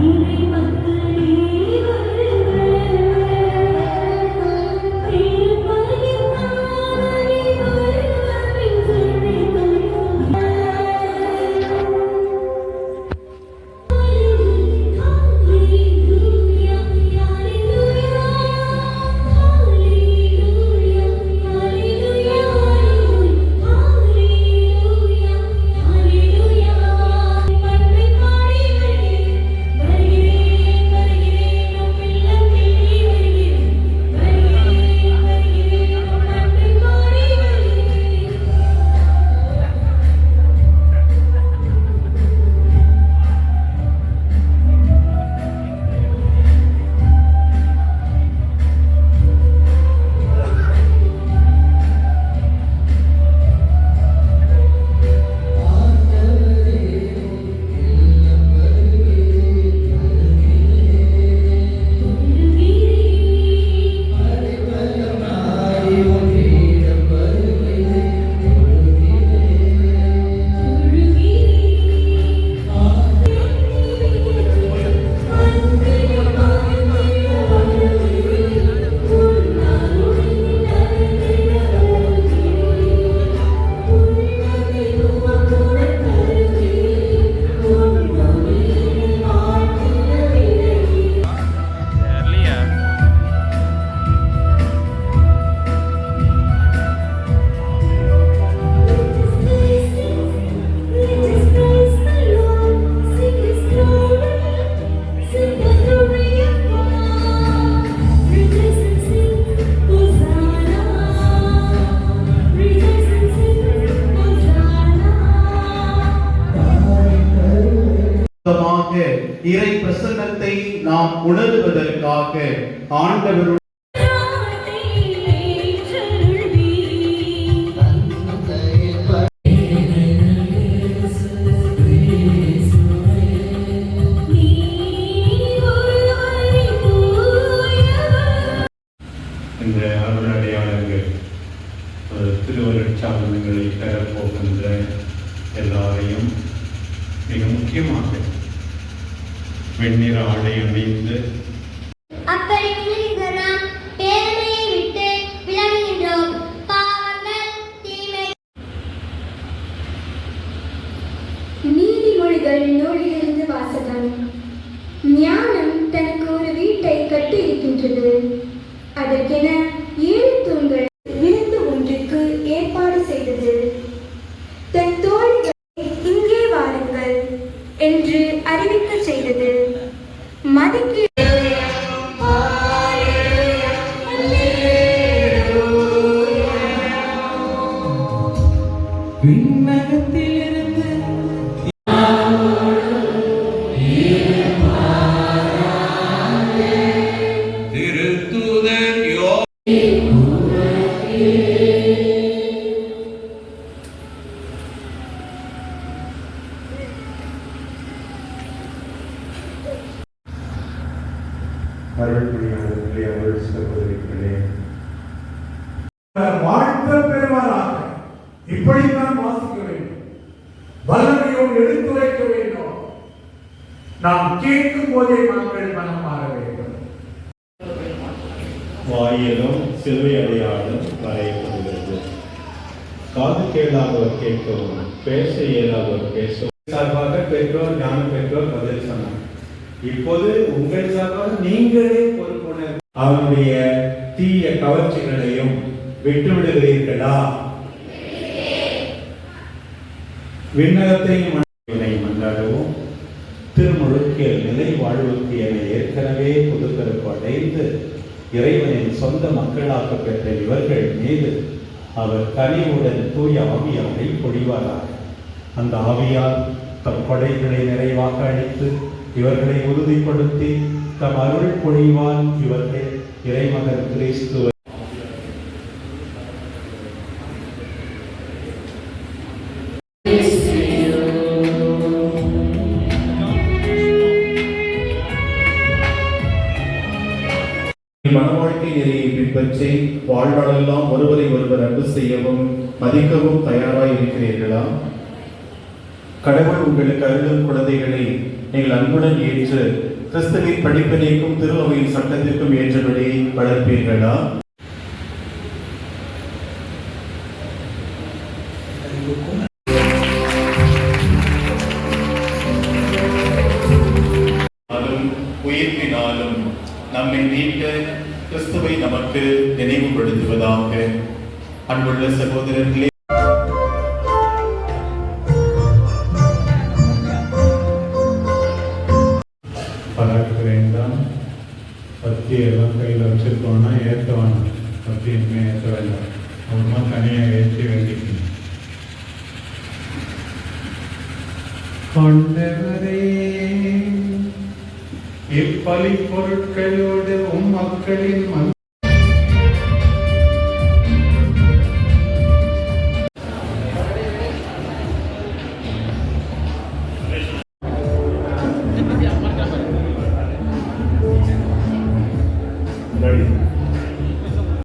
believe in சுத்தமாக இறை பிரசன்னத்தை நாம் உணர்வதற்காக ஆண்டவர் இந்த அருள் அடையாளங்கள் ஒரு திருவருட்சாதனங்களை பெறப்போகின்ற எல்லாரையும் மிக முக்கியமாக வெண்ணிற ஆடை அணிந்து நீதிமொழிகள் நூலிலிருந்து வாசகம். அருள்புரியாளர்களே அருள் சகோதரிகளே வாழ்த்த பெறுவாராக. இப்படித்தான் வாசிக்க வேண்டும். வல்லமையோடு எடுத்துரைக்க வேண்டும். நாம் கேட்கும் போதே மக்கள் மனம் மாற வேண்டும். வாயிலும் சிலுவை அடையாளம் வரையப்படுகிறது. காது கேளாதவர் கேட்கவும் பேச இயலாதவர் பேசவும். சார்பாக பெற்றோர் ஞான பெற்றோர் பதில் சொன்னார். இப்போது உங்கள் சார்பாக நீங்களே பொறுப்புணர் அவனுடைய தீய கவர்ச்சிகளையும் விட்டுவிடுகிறீர்களா? விண்ணகத்தையும் மண்ணை திருமுழுக்கியல் நிலை வாழ்வுக்கு என ஏற்கனவே புதுக்கருப்பு அடைந்து இறைவனின் சொந்த மக்களாக பெற்ற இவர்கள் மீது அவர் கனிவுடன் தூய ஆவியாரை பொழிவாராக அந்த ஆவியால் தம் கொடைகளை நிறைவாக அளித்து இவர்களை உறுதிப்படுத்தி தம் அருள் பொழிவான் இவர்கள் இறைமகன் கிறிஸ்துவ மனவாழ்க்கை நெறியை பின்பற்றி வாழ்நாளெல்லாம் ஒருவரை ஒருவர் அன்பு செய்யவும் மதிக்கவும் தயாராய் இருக்கிறீர்களா கடவுள் உங்களுக்கு அருளும் குழந்தைகளை நீங்கள் அன்புடன் ஏற்று கிறிஸ்துவின் படிப்பினைக்கும் திருவையின் சட்டத்திற்கும் ஏற்றபடி வளர்ப்பீர்களா? உயிர்ப்பினாலும் நம்மை மீட்க கிறிஸ்துவை நமக்கு நினைவுபடுத்துவதாக அன்புள்ள சகோதரர்களே வேண்டாம் பத்தி எல்லாம் கையில் வச்சிருக்கோம்னா ஏற்ற வேண்டாம் பத்தி இனிமேல் ஏற்ற வேண்டாம் அப்புறமா தனியாக ஏற்றி வேண்டிக்கணும். கொண்டவரே இப்பலி பொருட்களோடு உம் மக்களின்